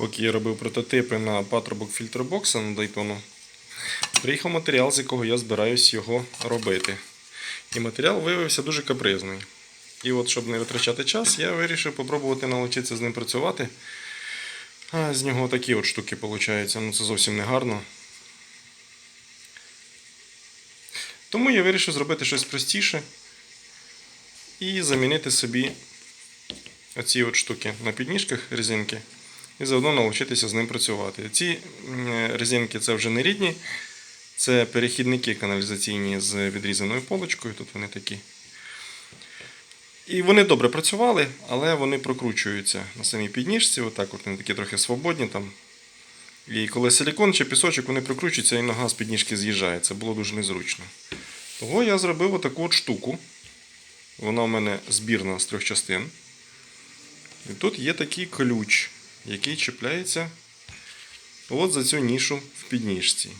поки я робив прототипи на патрубок фільтробокса на Дайтону, приїхав матеріал, з якого я збираюсь його робити. І матеріал виявився дуже капризний. І от, щоб не витрачати час, я вирішив попробувати навчитися з ним працювати. А з нього такі от штуки виходять. Ну це зовсім не гарно. Тому я вирішив зробити щось простіше і замінити собі оці от штуки на підніжках резинки і заодно навчитися з ним працювати. Ці резинки це вже не рідні, це перехідники каналізаційні з відрізаною полочкою. Тут вони такі. І вони добре працювали, але вони прокручуються на самій підніжці. Отак от вони такі трохи свободні там. І коли силікон чи пісочок, вони прокручуються і нога з підніжки з'їжджає. Це було дуже незручно. Того я зробив отаку от штуку. Вона у мене збірна з трьох частин. І тут є такий ключ, який чіпляється от за цю нішу в підніжці.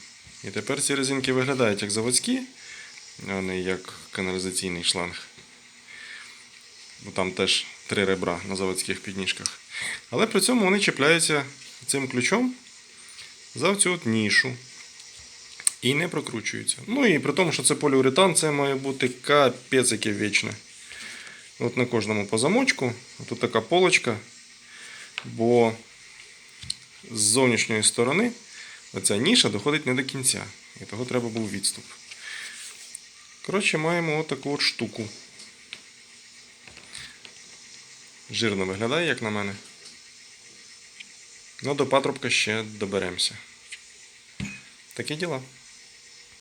І тепер ці резинки виглядають як заводські, а не як каналізаційний шланг. Бо там теж три ребра на заводських підніжках. Але при цьому вони чіпляються цим ключом за цю от нішу. І не прокручуються. Ну і при тому, що це поліуретан, це має бути капець яке вічне. От на кожному по замочку. Тут така полочка. Бо з зовнішньої сторони оця ніша доходить не до кінця. І того треба був відступ. Коротше, маємо отаку от штуку. Жирно виглядає, як на мене. Ну, до патрубка ще доберемося. Такі діла.